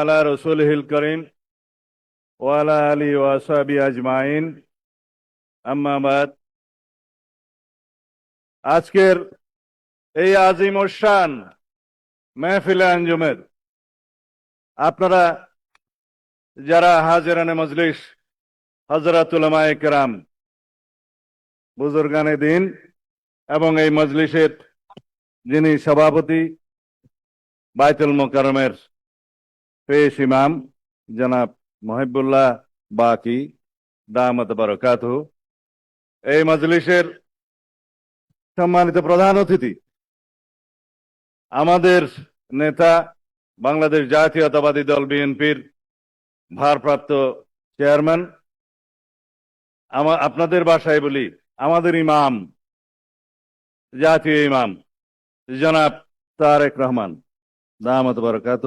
আলা রসুলহিল করিম ওয়ালা আজমাইন। আম্মাবাদ আজকের এই আজিম শান মেহফিলে আঞ্জুমের, আপনারা যারা হাজিরানে মজলিস হজরতুলমা একরাম বুজুর্গানে দিন এবং এই মজলিসের যিনি সভাপতি বাইতুল মোকারমের পেশ ইমাম জনাব মহিবুল্লাহ বাকি, দামত বরকাত এই মজলিসের সম্মানিত প্রধান অতিথি, আমাদের নেতা বাংলাদেশ জাতীয়তাবাদী দল বিএনপির ভারপ্রাপ্ত চেয়ারম্যান আপনাদের বাসায় বলি, আমাদের ইমাম, জাতীয় ইমাম, জনাব তারেক রহমান। দামত বরকাত